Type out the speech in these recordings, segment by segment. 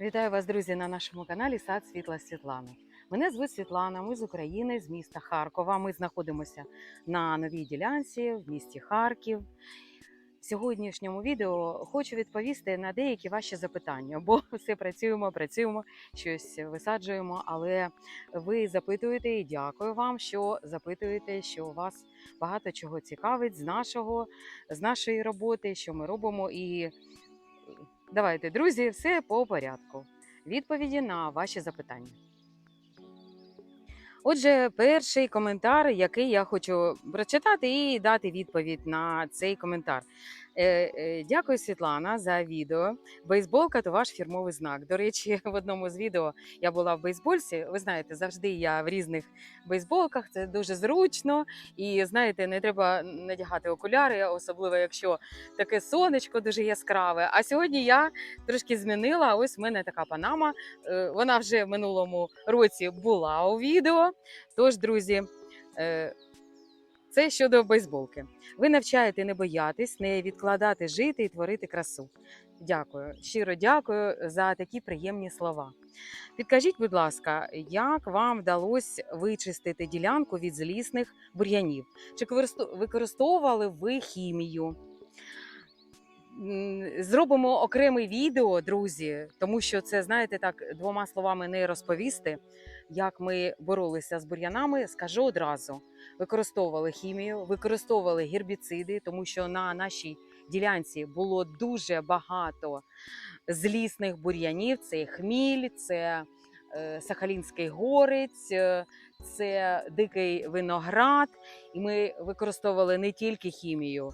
Вітаю вас, друзі, на нашому каналі Сад Світла Світлани. Мене звуть Світлана. Ми з України, з міста Харкова. Ми знаходимося на новій ділянці в місті Харків. В сьогоднішньому відео хочу відповісти на деякі ваші запитання, бо все працюємо, працюємо, щось висаджуємо. Але ви запитуєте і дякую вам, що запитуєте, що вас багато чого цікавить з нашого, з нашої роботи, що ми робимо. І давайте, друзі, все по порядку. Відповіді на ваші запитання. Отже, перший коментар, який я хочу прочитати і дати відповідь на цей коментар. Е, е, Дякую, Світлана, за відео. Бейсболка то ваш фірмовий знак. До речі, в одному з відео я була в бейсбольці. Ви знаєте, завжди я в різних бейсболках. Це дуже зручно. І знаєте, не треба надягати окуляри, особливо якщо таке сонечко дуже яскраве. А сьогодні я трошки змінила. Ось в мене така панама. Е, Вона вже в минулому році була у відео. Тож, друзі, це щодо бейсболки. Ви навчаєте не боятись, не відкладати жити і творити красу. Дякую, щиро дякую за такі приємні слова. Підкажіть, будь ласка, як вам вдалося вичистити ділянку від злісних бур'янів? Чи використовували ви хімію? Зробимо окреме відео, друзі, тому що це, знаєте, так двома словами не розповісти, як ми боролися з бур'янами. Скажу одразу: використовували хімію, використовували гербіциди, тому що на нашій ділянці було дуже багато злісних бур'янів. Це хміль, це е, Сахалінський горець, е, це дикий виноград. І ми використовували не тільки хімію.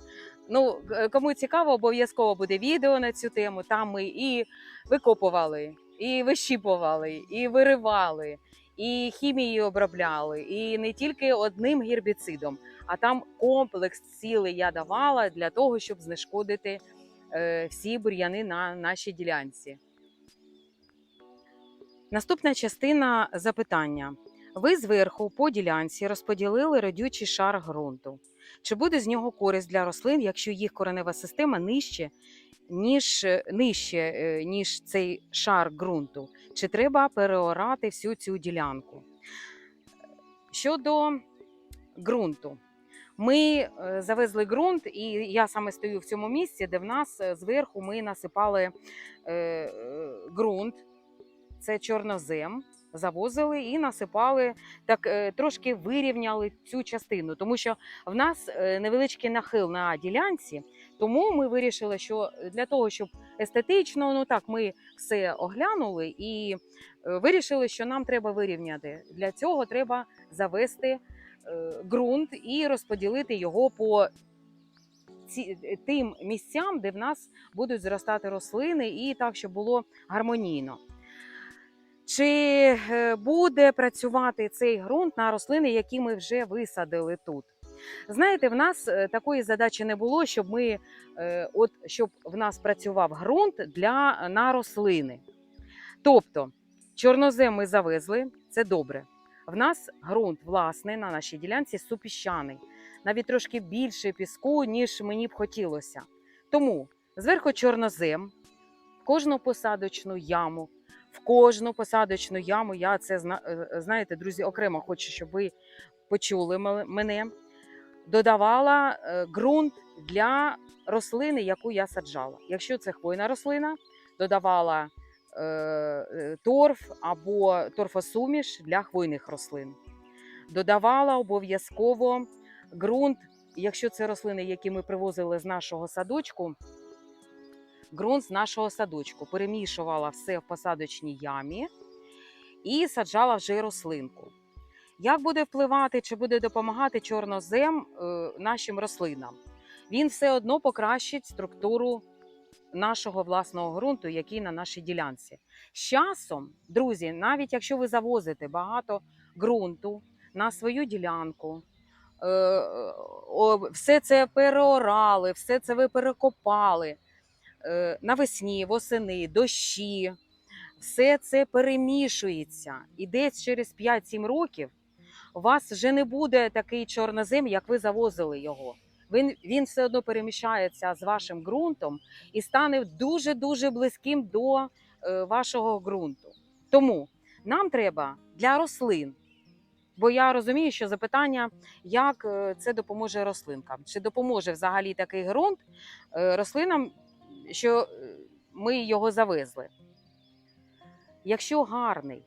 Ну, кому цікаво, обов'язково буде відео на цю тему. Там ми і викопували, і вищіпували, і виривали, і хімією обробляли, і не тільки одним гербіцидом, а там комплекс цілий я давала для того, щоб знешкодити е, всі бур'яни на нашій ділянці. Наступна частина запитання. Ви зверху по ділянці розподілили родючий шар ґрунту. Чи буде з нього користь для рослин, якщо їх коренева система нижче, ніж, е, нижче, е, ніж цей шар ґрунту? Чи треба переорати всю цю ділянку? Щодо ґрунту, ми е, завезли ґрунт, і я саме стою в цьому місці, де в нас зверху ми насипали ґрунт, це чорнозем. Завозили і насипали, так е, трошки вирівняли цю частину, тому що в нас е, невеличкий нахил на ділянці, тому ми вирішили, що для того, щоб естетично, ну так, ми все оглянули і е, вирішили, що нам треба вирівняти. Для цього треба завести ґрунт і розподілити його по тим місцям, де в нас будуть зростати рослини, і так, щоб було гармонійно. Чи е, буде працювати цей ґрунт на рослини, які ми вже висадили тут? Знаєте, в нас е, такої задачі не було, щоб ми е, от щоб в нас працював ґрунт для на рослини. Тобто, чорнозем ми завезли, це добре. В нас ґрунт власний на нашій ділянці супіщаний, навіть трошки більше піску, ніж мені б хотілося. Тому зверху чорнозем, кожну посадочну яму, в кожну посадочну яму. Я це зна- е, знаєте, друзі, окремо хочу, щоб ви почули мене. Додавала е, ґрунт для рослини, яку я саджала. Якщо це хвойна рослина, додавала е, е, торф або торфосуміш для хвойних рослин. Додавала обов'язково ґрунт, якщо це рослини, які ми привозили з нашого садочку, ґрунт з нашого садочку. Перемішувала все в посадочній ямі і саджала вже рослинку. Як буде впливати чи буде допомагати чорнозем е, нашим рослинам? Він все одно покращить структуру нашого власного ґрунту, який на нашій ділянці. З часом, друзі, навіть якщо ви завозите багато ґрунту на свою ділянку, е, все це переорали, все це ви перекопали навесні, восени, дощі, все це перемішується. І десь через 5-7 років у вас вже не буде такий чорнозем, як ви завозили його. Він, він все одно перемішається з вашим ґрунтом і стане дуже дуже близьким до е, вашого ґрунту. Тому нам треба для рослин. Бо я розумію, що запитання, як е, це допоможе рослинкам, чи допоможе взагалі такий ґрунт е, рослинам, що е, ми його завезли. Якщо гарний,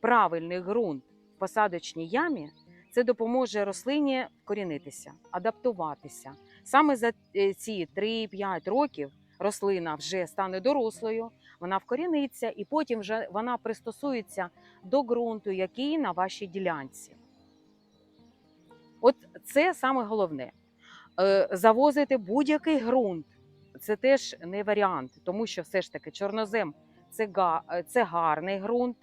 правильний ґрунт в посадочній ямі, це допоможе рослині вкорінитися, адаптуватися. Саме за е, ці 3-5 років рослина вже стане дорослою, вона вкоріниться, і потім вже вона пристосується до ґрунту, який на вашій ділянці. От це саме головне. Е, Завозити будь-який ґрунт це теж не варіант, тому що все ж таки чорнозем це, га, е, це гарний ґрунт.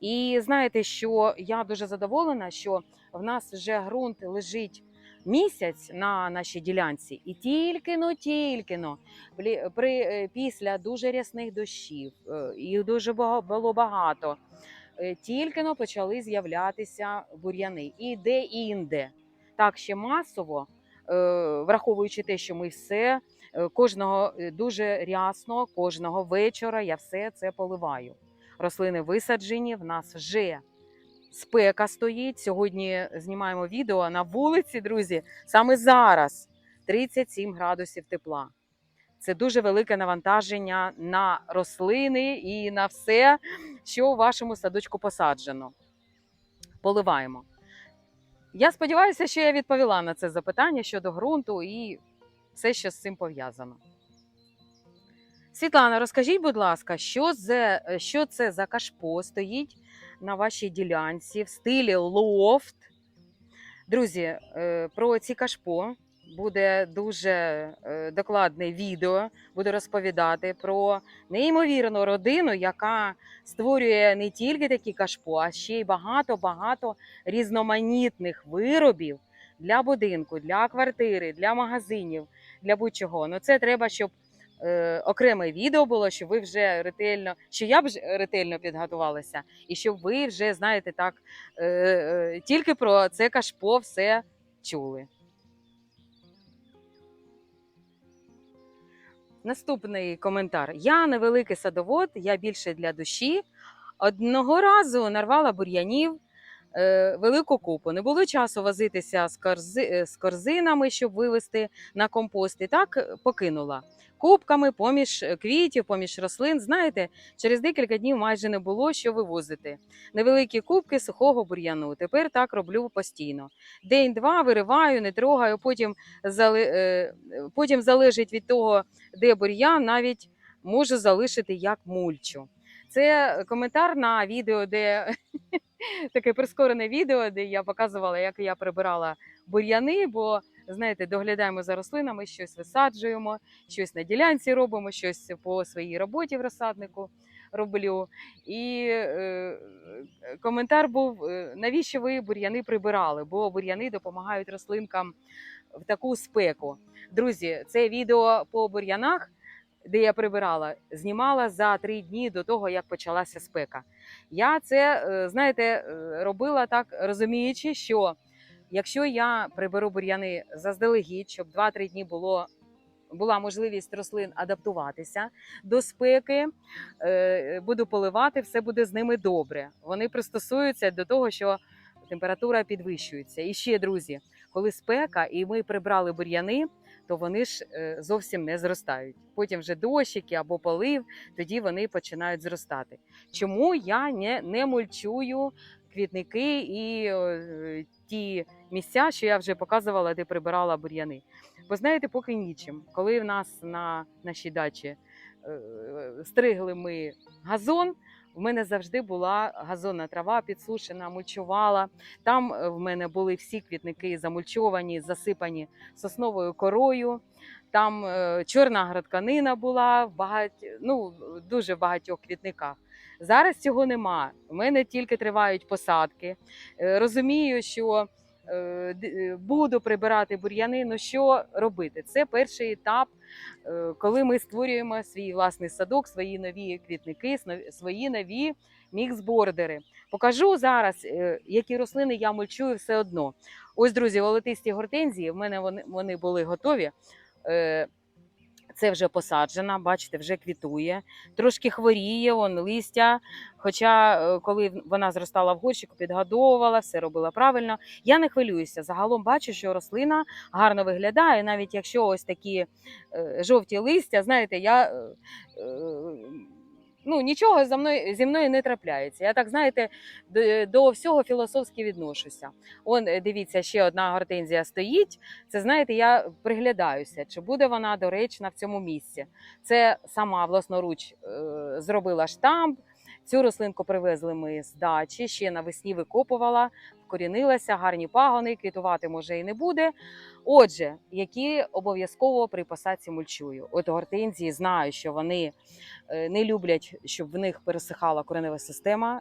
І знаєте, що я дуже задоволена, що в нас вже ґрунт лежить місяць на нашій ділянці, і тільки но, тільки но при, е, після дуже рясних дощів, е, їх дуже було багато. Тільки но почали з'являтися бур'яни. І де-інде. Так ще масово, враховуючи те, що ми все е, кожного е, дуже рясно, кожного вечора я все це поливаю. Рослини висаджені, в нас вже спека стоїть. Сьогодні знімаємо відео на вулиці, друзі. Саме зараз 37 градусів тепла. Це дуже велике навантаження на рослини і на все, що у вашому садочку посаджено. Поливаємо. Я сподіваюся, що я відповіла на це запитання щодо ґрунту і все, що з цим пов'язано. Світлана, розкажіть, будь ласка, що це, що це за кашпо стоїть на вашій ділянці в стилі лофт? Друзі, е, про ці кашпо буде дуже е, докладне відео. Буду розповідати про неймовірну родину, яка створює не тільки такі кашпо, а ще й багато-багато різноманітних виробів для будинку, для квартири, для магазинів, для будь-чого. Ну це треба, щоб е, окреме відео було, щоб ви вже ретельно, що я б ретельно підготувалася, і щоб ви вже знаєте так, е, тільки про це кашпо все чули. Наступний коментар. Я невеликий садовод, я більше для душі. Одного разу нарвала бур'янів е, велику купу. Не було часу возитися з, корзи, е, з корзинами, щоб вивезти на компост. І так е, покинула. Кубками поміж е, квітів, поміж рослин. Знаєте, через декілька днів майже не було що вивозити. Невеликі кубки сухого бур'яну. Тепер так роблю постійно. День-два вириваю, не трогаю, потім, е, потім залежить від того, де бур'ян, навіть можу залишити як мульчу. Це коментар на відео, де таке прискорене відео, де я показувала, як я прибирала бур'яни, бо знаєте, доглядаємо за рослинами, щось висаджуємо, щось на ділянці робимо, щось по своїй роботі в розсаднику роблю. І е, коментар був: е, навіщо ви бур'яни прибирали? Бо бур'яни допомагають рослинкам в таку спеку. Друзі, це відео по бур'янах, де я прибирала, знімала за три дні до того, як почалася спека. Я це, е, знаєте, е, робила так, розуміючи, що якщо я приберу бур'яни заздалегідь, щоб 2-3 дні було. Була можливість рослин адаптуватися до спеки, е, буду поливати, все буде з ними добре. Вони пристосуються до того, що температура підвищується. І ще, друзі, коли спека і ми прибрали бур'яни, то вони ж е, зовсім не зростають. Потім вже дощики або полив, тоді вони починають зростати. Чому я не, не мульчую квітники і е, ті місця, що я вже показувала, де прибирала бур'яни? Бо знаєте, поки нічим. Коли в нас на нашій дачі е, стригли ми газон. В мене завжди була газонна трава підсушена, мульчувала. Там е, в мене були всі квітники замульчовані, засипані сосновою корою. Там чорна градканина була в багать... ну, дуже багатьох квітниках. Зараз цього нема. У мене тільки тривають посадки. Е, розумію, що е, е, буду прибирати бур'яни. Ну що робити? Це перший етап, коли ми створюємо свій власний садок, свої нові квітники, свої нові мікс-бордери. Покажу зараз, які рослини я мульчую все одно. Ось, друзі, волотисті гортензії. В мене вони були готові. Е, Це вже посаджена, бачите, вже квітує, трошки хворіє, он листя. Хоча, е, коли вона зростала в горщику, підгодовувала, все робила правильно. Я не хвилююся. Загалом бачу, що рослина гарно виглядає, навіть якщо ось такі е, жовті листя, знаєте, я. Ну, нічого за мною зі мною не трапляється. Я так знаєте, до, до всього філософськи відношуся. Он е, дивіться, ще одна гортензія стоїть. Це знаєте, я приглядаюся, чи буде вона доречна в цьому місці. Це сама власноруч е, зробила штамп. Цю рослинку привезли ми з дачі, ще навесні викопувала, вкорінилася, гарні пагони, квітувати може і не буде. Отже, які обов'язково при посадці мульчую. От гортензії знаю, що вони е, не люблять, щоб в них пересихала коренева система.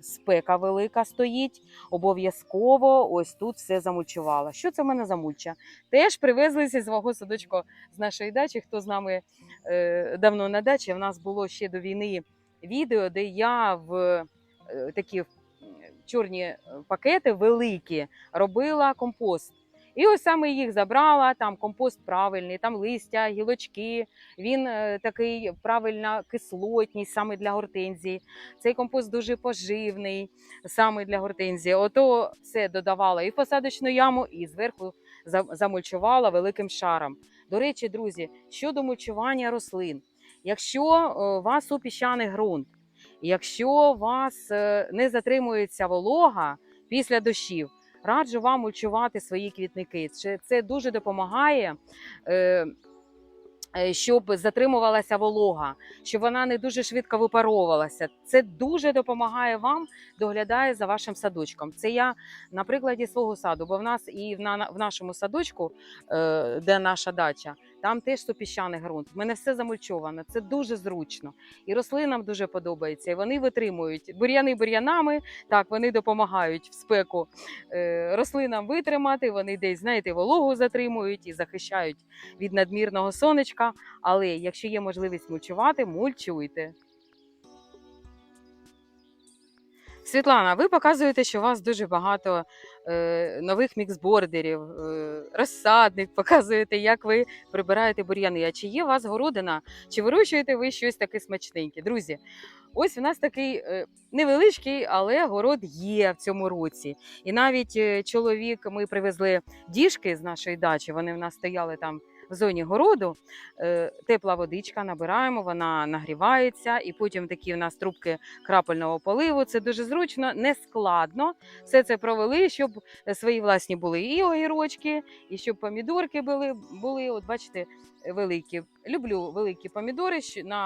Спека велика стоїть, обов'язково ось тут все замульчувала. Що це в мене за мульча? Теж привезли зі свого садочку з нашої дачі. Хто з нами е, давно на дачі? В нас було ще до війни відео, де я в е, такі чорні е, пакети великі робила компост. І ось саме їх забрала. Там компост правильний, там листя, гілочки. Він е, такий правильна кислотність саме для гортензії. Цей компост дуже поживний саме для гортензії. Ото все додавала і в посадочну яму, і зверху за- замульчувала великим шаром. До речі, друзі, щодо мульчування рослин, якщо е, у вас у піщаний ґрунт, якщо у вас не затримується волога після дощів, раджу вам мульчувати свої квітники. Це, дуже допомагає. Е, е, Щоб затримувалася волога, щоб вона не дуже швидко випаровувалася. Це дуже допомагає вам, доглядає за вашим садочком. Це я на прикладі свого саду, бо в нас і в, на, в нашому садочку, де наша дача, там теж супіщаний ґрунт. В мене все замульчовано. Це дуже зручно. І рослинам дуже подобається. І вони витримують бур'яни бур'янами. Так, вони допомагають в спеку е, рослинам витримати. Вони десь, знаєте, вологу затримують і захищають від надмірного сонечка. Але якщо є можливість мульчувати, мульчуйте. Світлана, ви показуєте, що у вас дуже багато нових міксбордерів, е, розсадник, показуєте, як ви прибираєте бур'яни. А чи є у вас городина, чи вирощуєте ви щось таке смачненьке? Друзі, ось у нас такий е, невеличкий, але город є в цьому році. І навіть е, чоловік, ми привезли діжки з нашої дачі, вони в нас стояли там в зоні городу. Е, тепла водичка, набираємо, вона нагрівається, і потім такі в нас трубки крапельного поливу. Це дуже зручно, не складно. Все це провели, щоб свої власні були і огірочки, і щоб помідорки були, були от бачите, великі. Люблю великі помідори,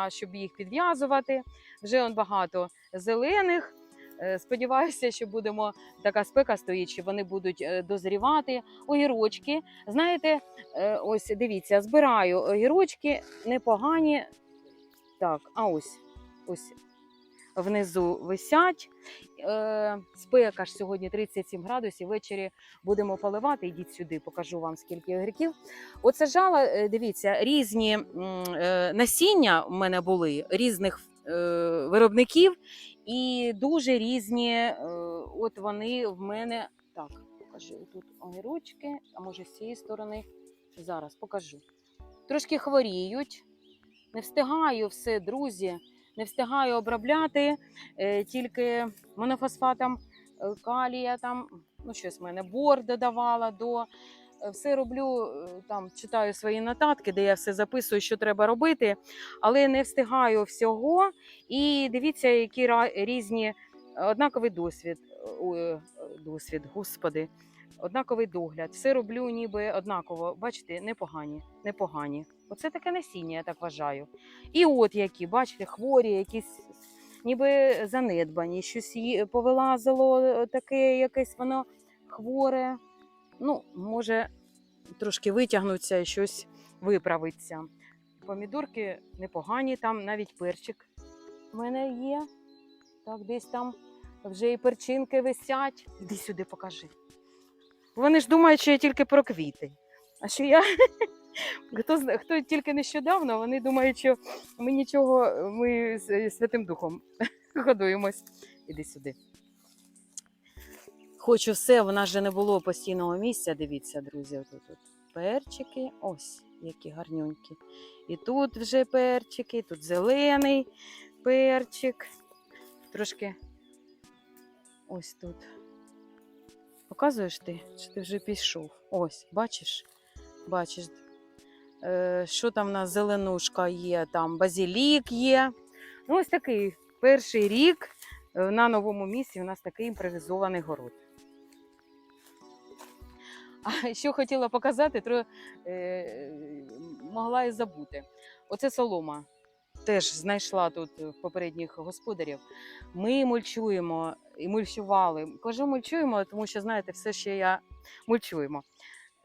щоб їх підв'язувати. Вже он багато зелених. Е, Сподіваюся, що будемо така спека стоїть, що вони будуть е, дозрівати. Огірочки. Знаєте, е, ось дивіться, збираю огірочки непогані. Так, а ось ось внизу висять. Спека ж сьогодні 37 градусів. Ввечері будемо поливати. Йдіть сюди, покажу вам скільки огірків. Оце жала, дивіться, різні насіння в мене були різних виробників, і дуже різні. е, От вони в мене. Так, покажу тут огірочки, а може з цієї сторони. Зараз покажу. Трошки хворіють. Не встигаю все, друзі. Не встигаю обробляти е, тільки монофосфатом е, калія, там, ну щось в мене бор додавала до. Е, Все роблю, е, там читаю свої нотатки, де я все записую, що треба робити, але не встигаю всього. І дивіться, які різні однаковий досвід. Е, досвід, господи, однаковий догляд. Все роблю ніби однаково. Бачите, непогані, непогані. Оце таке насіння, я так вважаю. І от які, бачите, хворі, якісь ніби занедбані, щось повилазило е, таке, якесь воно хворе. Ну, може, трошки витягнуться і щось виправиться. Помідорки непогані, там навіть перчик в мене є. Так, десь там вже і перчинки висять. Іди сюди покажи. Вони ж думають, що я тільки про квіти. А що я. Хто, хто тільки нещодавно, вони думають, що ми нічого, ми з Святим Духом годуємось. Іди сюди. Хочу все, в нас же не було постійного місця. Дивіться, друзі, отут от перчики. Ось. які гарнюнькі. І тут вже перчики, тут зелений перчик. Трошки ось тут. Показуєш ти, чи ти вже пішов? Ось, бачиш? Бачиш, е, що там в нас зеленушка є, там базилік є. Ну, ось такий перший рік е, на новому місці у нас такий імпровізований город. А що хотіла показати, то е, могла і забути. Оце солома. Теж знайшла тут попередніх господарів. Ми мульчуємо і мульчували. Кажу, мульчуємо, тому що, знаєте, все ще я мульчуємо.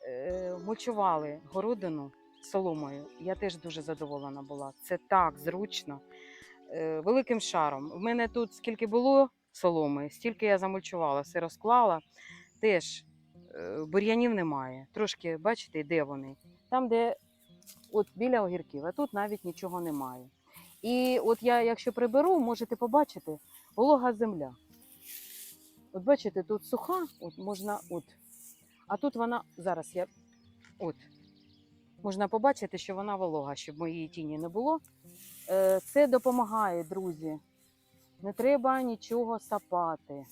Е, мульчували городину соломою. Я теж дуже задоволена була. Це так зручно. Е, великим шаром. В мене тут скільки було соломи, стільки я замульчувала, все розклала. Теж е, бур'янів немає. Трошки, бачите, де вони? Там, де от біля огірків, а тут навіть нічого немає. І от я, якщо приберу, можете побачити волога земля. От бачите, тут суха, от можна от. А тут вона зараз я от. Можна побачити, що вона волога, щоб моєї тіні не було. Е, Це допомагає, друзі. Не треба нічого сапати.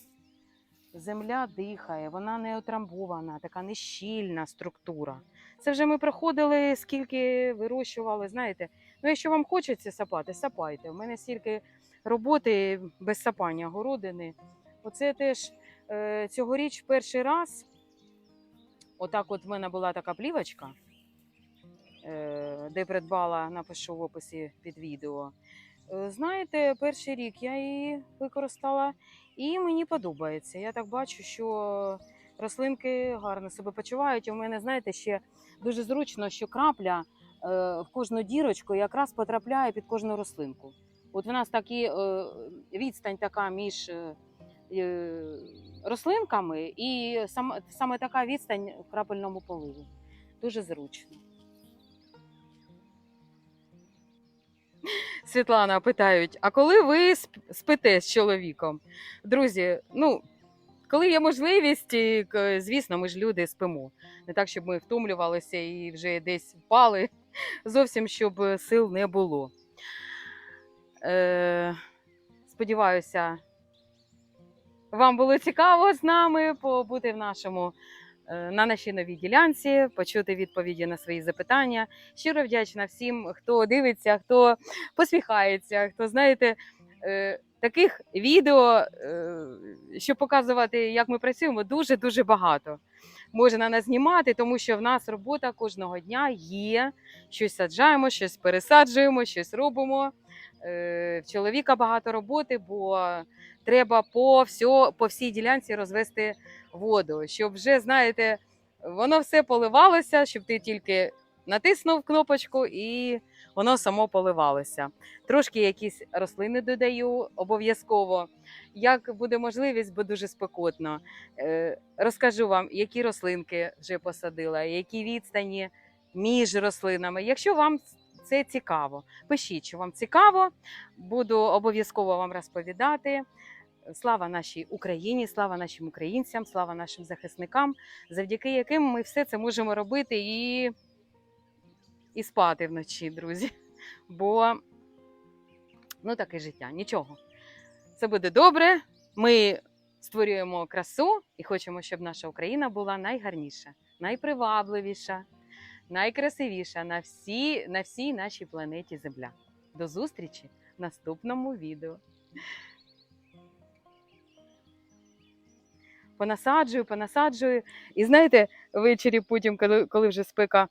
Земля дихає, вона не отрамбована, така нещільна структура. Це вже ми проходили, скільки вирощували. Знаєте, ну якщо вам хочеться сапати, сапайте. У мене стільки роботи без сапання городини. Оце теж е, цьогоріч перший раз. Отак, от в мене була така плівочка, е, де придбала, напишу в описі під відео. Е, Знаєте, перший рік я її використала і мені подобається. Я так бачу, що рослинки гарно себе почувають. У мене, знаєте, ще дуже зручно, що крапля е, в кожну дірочку якраз потрапляє під кожну рослинку. От в нас такі е, відстань така між е, рослинками, і сам, саме така відстань в крапельному поливі. Дуже зручно. Світлана питають: а коли ви спите з чоловіком? Друзі, ну, коли є можливість, звісно, ми ж люди спимо. Не так, щоб ми втомлювалися і вже десь впали, зовсім щоб сил не було. Е, сподіваюся, вам було цікаво з нами побути в нашому. Е, На нашій новій ділянці почути відповіді на свої запитання. Щиро вдячна всім, хто дивиться, хто посміхається, хто знаєте, е, таких відео, е, щоб показувати, як ми працюємо, дуже дуже багато. Можна нас знімати, тому що в нас робота кожного дня є. Щось саджаємо, щось пересаджуємо, щось робимо. Е, В чоловіка багато роботи, бо треба по, всьо, по всій ділянці розвести воду, щоб вже, знаєте, воно все поливалося, щоб ти тільки натиснув кнопочку і воно само поливалося. Трошки якісь рослини додаю обов'язково. Як буде можливість, бо дуже спекотно. Е, Розкажу вам, які рослинки вже посадила, які відстані між рослинами. Якщо вам це цікаво, пишіть, що вам цікаво, буду обов'язково вам розповідати. Слава нашій Україні, слава нашим українцям, слава нашим захисникам, завдяки яким ми все це можемо робити і, і спати вночі, друзі. Бо ну таке життя, нічого. Це буде добре. Ми створюємо красу і хочемо, щоб наша Україна була найгарніша, найпривабливіша, найкрасивіша на всій, на всій нашій планеті Земля. До зустрічі в наступному відео. понасаджую, понасаджую. І знаєте, ввечері потім, коли, коли вже спека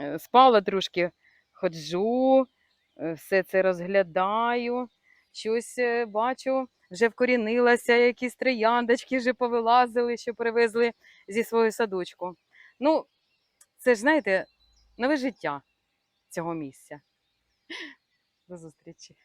е, спала трошки, ходжу, е, все це розглядаю, щось е, бачу, вже вкорінилася, якісь трояндочки вже повилазили, що привезли зі свого садочку. Ну, це ж, знаєте, нове життя цього місця. До зустрічі.